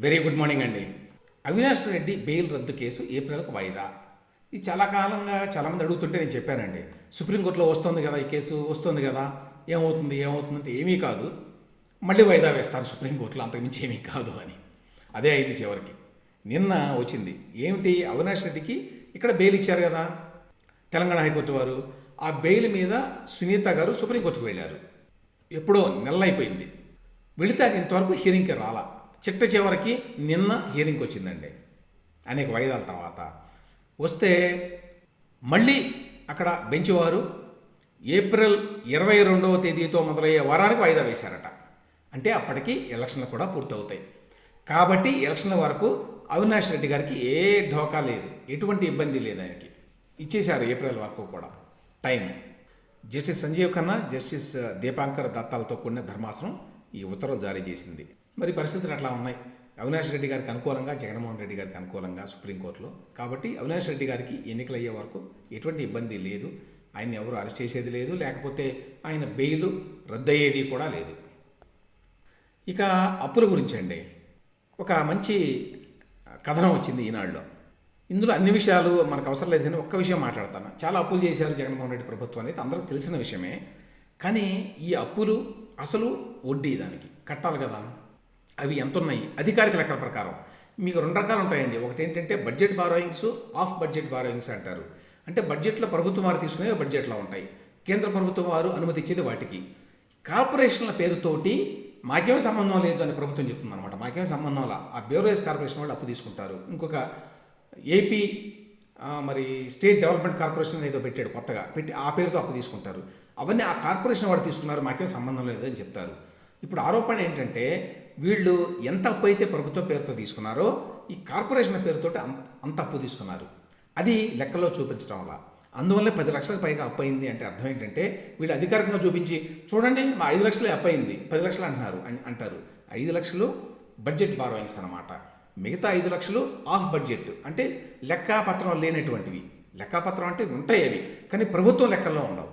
Very good morning అండి. Avinash Reddy bail రద్దు కేసు ఏప్రిల్కి వాయిదా. ఇది చాలా కాలంగా చాలామంది అడుగుతుంటే నేను చెప్పానండి. సుప్రీంకోర్టులో వస్తుంది కదా ఈ కేసు వస్తుంది కదా. ఏమవుతుంది ఏమవుతుందంటే ఏమీ కాదు. మళ్ళీ వాయిదా వేస్తారు సుప్రీంకోర్టులో అంతకుమించి ఏమీ కాదు అని. అదే అయింది చివరికి. నిన్న వచ్చింది. ఏమిటి? అవినాష్ రెడ్డికి ఇక్కడ బెయిల్ ఇచ్చారు కదా. తెలంగాణ హైకోర్టు వారు ఆ బెయిల్ మీద సునీత గారు సుప్రీంకోర్టుకు వెళ్ళారు. ఎప్పుడో నెల అయిపోయింది. వెళితే అది ఇంతవరకు హీరింగ్కి రాలా. చిట్ట చివరికి నిన్న హియరింగ్కి వచ్చిందండి. అనేక వాయిదాల తర్వాత. వస్తే మళ్ళీ అక్కడ బెంచ్ వారు ఏప్రిల్ ఇరవై రెండవ తేదీతో మొదలయ్యే వారానికి వాయిదా వేశారట. అంటే అప్పటికి ఎలక్షన్లు కూడా పూర్తవుతాయి. కాబట్టి ఎలక్షన్ల వరకు అవినాష్ రెడ్డి గారికి ఏ ఢోకా లేదు. ఎటువంటి ఇబ్బంది లేదు ఆయనకి. ఇచ్చేశారు ఏప్రిల్ వరకు కూడా. Time. Justice Sanjiv Khanna justice Dipankar దత్తాలతో కూడిన ధర్మాసనం ఈ ఉత్తర్వులు జారీ చేసింది. మరి పరిస్థితులు అట్లా ఉన్నాయి. అవినాష్ రెడ్డి గారికి అనుకూలంగా జగన్మోహన్ రెడ్డి గారికి అనుకూలంగా సుప్రీంకోర్టులో కాబట్టి అవినాష్ రెడ్డి గారికి ఎన్నికలు అయ్యే వరకు ఎటువంటి ఇబ్బంది లేదు. ఆయన ఎవరు అరెస్ట్ చేసేది లేదు. లేకపోతే ఆయన బెయిల్ రద్దయ్యేది కూడా లేదు. ఇక అప్పుల గురించి అండి. ఒక మంచి కథనం వచ్చింది ఈనాడులో. ఇందులో అన్ని విషయాలు మనకు అవసరం లేదు కానీ ఒక్క విషయం మాట్లాడతాను. చాలా అప్పులు చేశారు జగన్మోహన్ రెడ్డి ప్రభుత్వం అనేది అందరికీ తెలిసిన విషయమే. కానీ ఈ అప్పులు అసలు వడ్డీ దానికి. కట్టాలి కదా. అవి ఎంత ఉన్నాయి అధికారిక లెక్కల ప్రకారం. మీకు రెండు రకాలు ఉంటాయండి. ఒకటి ఏంటంటే budget borrowings of budget borrowings అంటారు. అంటే బడ్జెట్లో ప్రభుత్వం వారు తీసుకునే బడ్జెట్లో ఉంటాయి. కేంద్ర ప్రభుత్వం వారు అనుమతి ఇచ్చేది వాటికి. కార్పొరేషన్ల పేరుతోటి మాకేం సంబంధం లేదు అని ప్రభుత్వం చెప్తుంది అనమాట మాకేం సంబంధం లా. ఆ బ్యూరోస్ కార్పొరేషన్ వాళ్ళు అప్పు తీసుకుంటారు. ఇంకొక ఏపీ మరి స్టేట్ డెవలప్మెంట్ కార్పొరేషన్ ఏదో పెట్టాడు కొత్తగా. పెట్టి ఆ పేరుతో అప్పు తీసుకుంటారు. అవన్నీ ఆ కార్పొరేషన్ వాళ్ళు తీసుకున్నారు మాకేం సంబంధం లేదు అని చెప్తారు. ఇప్పుడు ఆరోపణ ఏంటంటే వీళ్ళు ఎంత అప్పు అయితే ప్రభుత్వ పేరుతో తీసుకున్నారో ఈ కార్పొరేషన్ పేరుతో అంత అంత అప్పు తీసుకున్నారు. అది లెక్కలో చూపించడం వల్ల. అందువల్ల పది లక్షలకు పైగా అప్పు అయింది అంటే అర్థం ఏంటంటే వీళ్ళు అధికారికంగా చూపించి చూడండి మా ఐదు లక్షలే అప్పు అయింది పది లక్షలు అంటున్నారు అని అంటారు. ఐదు లక్షలు బడ్జెట్ బారోయింగ్స్ అనమాట మిగతా ఐదు లక్షలు ఆఫ్ బడ్జెట్. అంటే లెక్కాపత్రం లేనటువంటివి. లెక్కాపత్రం అంటే ఉంటాయి అవి కానీ ప్రభుత్వం లెక్కల్లో ఉండవు.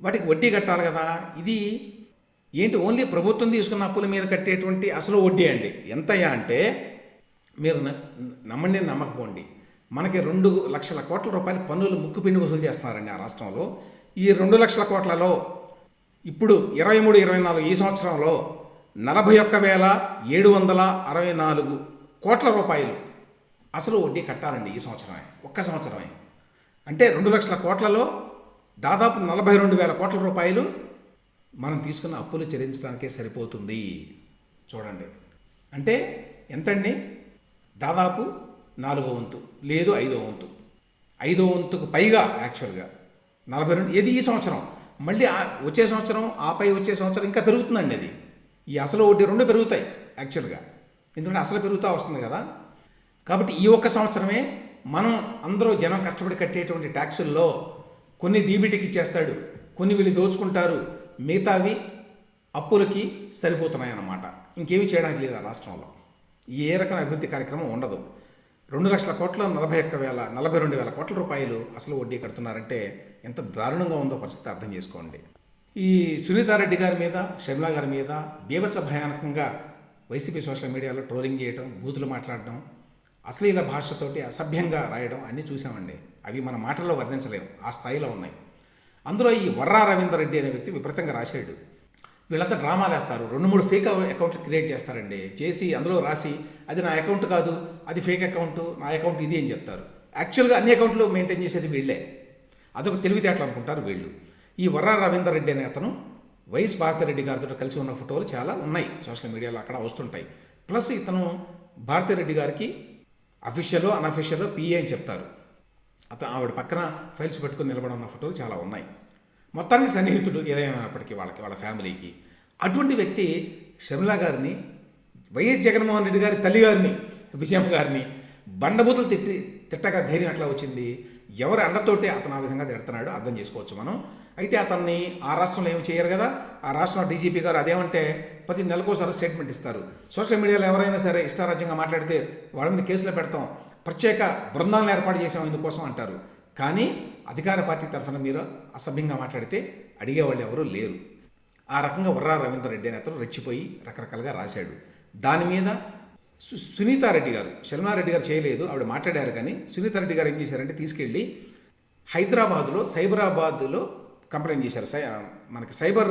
వాటికి వడ్డీ కట్టాలి కదా. ఇది ఏంటి ఓన్లీ ప్రభుత్వం తీసుకున్న అప్పుల మీద కట్టేటువంటి అసలు వడ్డీ అండి. ఎంతయ్యా అంటే మీరు న- నమ్మండి నమ్మకపోండి. మనకి రెండు లక్షల కోట్ల రూపాయలు పన్నులు ముక్కుపిండి వసూలు చేస్తున్నారండి ఆ రాష్ట్రంలో. ఈ రెండు లక్షల కోట్లలో ఇప్పుడు ఇరవై మూడు ఇరవై నాలుగు ఈ సంవత్సరంలో నలభై ఒక్క వేల ఏడు వందల అరవై నాలుగు కోట్ల రూపాయలు అసలు వడ్డీ కట్టాలండి ఈ సంవత్సరమే ఒక్క సంవత్సరమే. అంటే రెండు లక్షల కోట్లలో దాదాపు నలభై రెండు వేల కోట్ల రూపాయలు మనం తీసుకున్న అప్పులు చెల్లించడానికే సరిపోతుంది. చూడండి. అంటే ఎంతండి? దాదాపు నాలుగో వంతు లేదు ఐదో వంతు. ఐదో వంతుకు పైగా యాక్చువల్గా. నలభై రెండు ఏది ఈ సంవత్సరం? మళ్ళీ వచ్చే సంవత్సరం ఆపై వచ్చే సంవత్సరం ఇంకా పెరుగుతుందండి అది. ఈ అసలు వడ్డీ రెండు పెరుగుతాయి యాక్చువల్గా. ఎందుకంటే అసలు పెరుగుతూ వస్తుంది కదా. కాబట్టి ఈ ఒక్క సంవత్సరమే మనం అందరూ జనం కష్టపడి కట్టేటువంటి ట్యాక్సుల్లో కొన్ని డీబీటీకి ఇచ్చేస్తాడు కొన్ని వీళ్ళు దోచుకుంటారు మిగతావి అప్పులకి సరిపోతున్నాయి అన్నమాట ఇంకేమి చేయడానికి లేదు ఆ రాష్ట్రంలో? ఏ రకమైన అభివృద్ధి కార్యక్రమం ఉండదు. రెండు లక్షల కోట్ల నలభై ఒక్క వేల నలభై రెండు వేల కోట్ల రూపాయలు అసలు వడ్డీ కడుతున్నారంటే ఎంత దారుణంగా ఉందో పరిస్థితి అర్థం చేసుకోండి. ఈ సునీతారెడ్డి గారి మీద షర్మిలా గారి మీద బీభత్స భయానకంగా వైసీపీ సోషల్ మీడియాలో ట్రోలింగ్ చేయడం బూతులు మాట్లాడడం అశ్లీల భాషతోటి అసభ్యంగా రాయడం అన్నీ చూసామండి అవి మన మాటల్లో వర్ణించలేము ఆ స్థాయిలో ఉన్నాయి. అందులో ఈ వర్రా రవీందర్ రెడ్డి అనే వ్యక్తి విపరీతంగా రాశాడు. వీళ్ళంతా డ్రామాలు వేస్తారు రెండు మూడు ఫేక్ అకౌంట్లు క్రియేట్ చేస్తారండి. చేసి అందులో రాసి అది నా అకౌంట్ కాదు అది ఫేక్ అకౌంట్ నా అకౌంట్ ఇది అని చెప్తారు. యాక్చువల్గా అన్ని అకౌంట్లు మెయింటైన్ చేసేది వీళ్ళే. అదొక తెలివితేటలు అనుకుంటారు వీళ్ళు. ఈ వర్రా రవీందర్ రెడ్డి అనే అతను వైఎస్ భారతిరెడ్డి గారితో కలిసి ఉన్న ఫోటోలు చాలా ఉన్నాయి సోషల్ మీడియాలో అక్కడ వస్తుంటాయి. ప్లస్ ఇతను భారతిరెడ్డి గారికి అఫీషియల్ అన్అఫీషియల్ పిఏ అని చెప్తారు. అతను ఆవిడ పక్కన ఫైల్స్ పెట్టుకుని నిలబడి ఉన్న ఫోటోలు చాలా ఉన్నాయి. మొత్తానికి సన్నిహితుడు ఏదైనప్పటికీ వాళ్ళకి వాళ్ళ ఫ్యామిలీకి అటువంటి వ్యక్తి షమిలా గారిని వైఎస్ జగన్మోహన్ రెడ్డి గారి తల్లి గారిని విజయమ్మ గారిని బండబూతులు తిట్టి తిట్టగా ధైర్యం ఎట్లా వచ్చింది? ఎవరి అండతోటే అతను ఆ విధంగా తిడుతున్నాడు అర్థం చేసుకోవచ్చు మనం. అయితే అతన్ని ఆ రాష్ట్రంలో ఏమి చేయరు కదా? ఆ రాష్ట్రంలో డీజీపీ గారు అదేమంటే ప్రతి నెలకోసారి స్టేట్మెంట్ ఇస్తారు. సోషల్ మీడియాలో ఎవరైనా సరే ఇష్టారాజ్యంగా మాట్లాడితే వాళ్ళ మీద కేసులు పెడతాం. ప్రత్యేక బృందాలను ఏర్పాటు చేసాం ఇందుకోసం అంటారు. కానీ అధికార పార్టీ తరఫున మీరు అసభ్యంగా మాట్లాడితే అడిగేవాళ్ళు ఎవరూ లేరు. ఆ రకంగా వర్రా రవీందర్ రెడ్డి అనే అతను రెచ్చిపోయి రకరకాలుగా రాశాడు. దాని మీద సు- సునీతారెడ్డి గారు శర్మారెడ్డి గారు చేయలేదు ఆవిడ మాట్లాడారు కానీ సునీతారెడ్డి గారు ఏం చేశారంటే తీసుకెళ్ళి హైదరాబాద్లో సైబరాబాద్లో కంప్లైంట్ చేశారు. సై మనకి సైబర్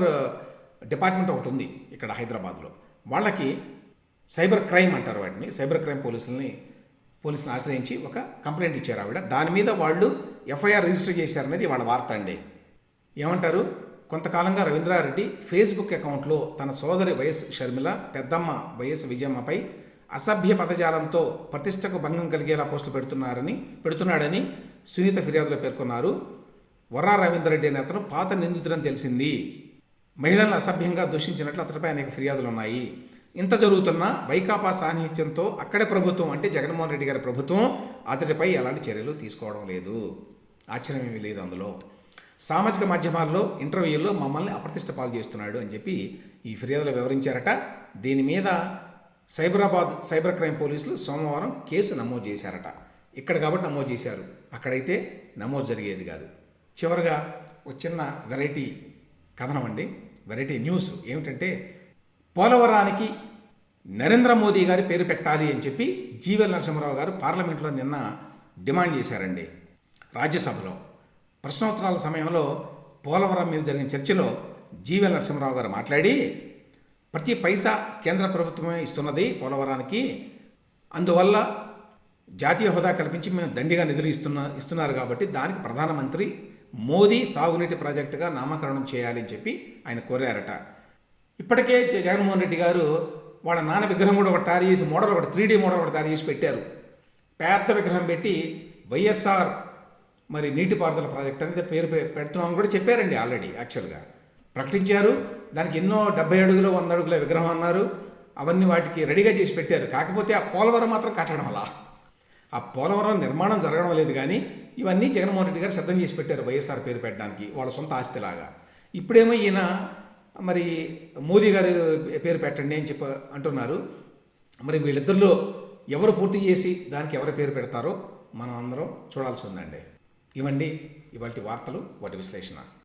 డిపార్ట్మెంట్ ఒకటి ఉంది ఇక్కడ హైదరాబాద్లో. వాళ్ళకి సైబర్ క్రైమ్ అంటారు వాటిని. సైబర్ క్రైమ్ పోలీసుల్ని పోలీసులను ఆశ్రయించి ఒక కంప్లైంట్ ఇచ్చారు ఆవిడ. దాని మీద వాళ్ళు ఎఫ్ఐఆర్ రిజిస్టర్ చేశారనేది వాళ్ళ వార్త అండి. ఏమంటారు? కొంతకాలంగా రవీంద్రారెడ్డి ఫేస్బుక్ అకౌంట్లో తన సోదరి వైఎస్ షర్మిల పెద్దమ్మ వైఎస్ విజయమ్మపై అసభ్య పదజాలంతో ప్రతిష్టకు భంగం కలిగేలా పోస్టులు పెడుతున్నారని పెడుతున్నాడని సునీత ఫిర్యాదులో పేర్కొన్నారు. వరా రవీంద్రరెడ్డి అనే అతను పాత నిందితుడని తెలిసింది. మహిళలను అసభ్యంగా దూషించినట్లు అతడిపై అనేక ఫిర్యాదులు ఉన్నాయి. ఇంత జరుగుతున్న వైకాపా సాన్నిహిత్యంతో అక్కడే ప్రభుత్వం అంటే జగన్మోహన్ రెడ్డి గారి ప్రభుత్వం అతడిపై ఎలాంటి చర్యలు తీసుకోవడం లేదు. ఆశ్చర్యం ఏమీ లేదు అందులో. సామాజిక మాధ్యమాల్లో ఇంటర్వ్యూల్లో మమ్మల్ని అప్రతిష్ట పాలు చేస్తున్నాడు అని చెప్పి ఈ ఫిర్యాదులు వివరించారట. దీని మీద సైబరాబాద్ సైబర్ క్రైమ్ పోలీసులు సోమవారం కేసు నమోదు చేశారట. ఇక్కడ కాబట్టి నమోదు చేశారు. అక్కడైతే నమోదు జరిగేది కాదు. చివరగా ఒక చిన్న వెరైటీ కథనం అండి. వెరైటీ న్యూస్ ఏమిటంటే పోలవరానికి నరేంద్ర మోదీ గారి పేరు పెట్టాలి అని చెప్పి జీవెల్ నరసింహరావు గారు పార్లమెంట్లో నిన్న డిమాండ్ చేశారండి. రాజ్యసభలో. ప్రశ్నోత్తరాల సమయంలో పోలవరం మీద జరిగిన చర్చలో జీవెల్ నరసింహరావు గారు మాట్లాడి ప్రతి పైసా కేంద్ర ప్రభుత్వమే ఇస్తున్నది పోలవరానికి. అందువల్ల జాతీయ హోదా కల్పించి మేము దండిగా నిధులు ఇస్తున్న ఇస్తున్నారు కాబట్టి దానికి ప్రధానమంత్రి మోదీ సాగునీటి ప్రాజెక్టుగా నామకరణం చేయాలని చెప్పి ఆయన కోరారట. ఇప్పటికే జగన్మోహన్ రెడ్డి గారు వాళ్ళ నాన్న విగ్రహం కూడా ఒకటి తయారు చేసి మోడల్ ఒకటి త్రీ మోడల్ ఒకటి తయారు చేసి పెట్టారు. పెద్ద విగ్రహం పెట్టి వైఎస్ఆర్ మరి నీటిపారుదల ప్రాజెక్ట్ అనేది పేరు పెడుతున్నామని కూడా చెప్పారండి ఆల్రెడీ యాక్చువల్గా. ప్రకటించారు. దానికి ఎన్నో డెబ్బై అడుగులు వంద అడుగుల విగ్రహం అన్నారు. అవన్నీ వాటికి రెడీగా చేసి పెట్టారు. కాకపోతే ఆ పోలవరం మాత్రం కట్టడం అలా. ఆ పోలవరం నిర్మాణం జరగడం లేదు కానీ ఇవన్నీ జగన్మోహన్ రెడ్డి గారు సిద్ధం చేసి పెట్టారు వైఎస్ఆర్ పేరు పెట్టడానికి వాళ్ళ సొంత ఆస్తిలాగా. ఇప్పుడేమో ఈయన మరి మోదీ గారు పేరు పెట్టండి అని చెప్ప అంటున్నారు. మరి వీళ్ళిద్దరిలో ఎవరు పూర్తి చేసి దానికి ఎవరు పేరు పెడతారో మనం అందరం చూడాల్సి ఉందండి. ఇవండి ఇవాటి వార్తలు వాటి విశ్లేషణ.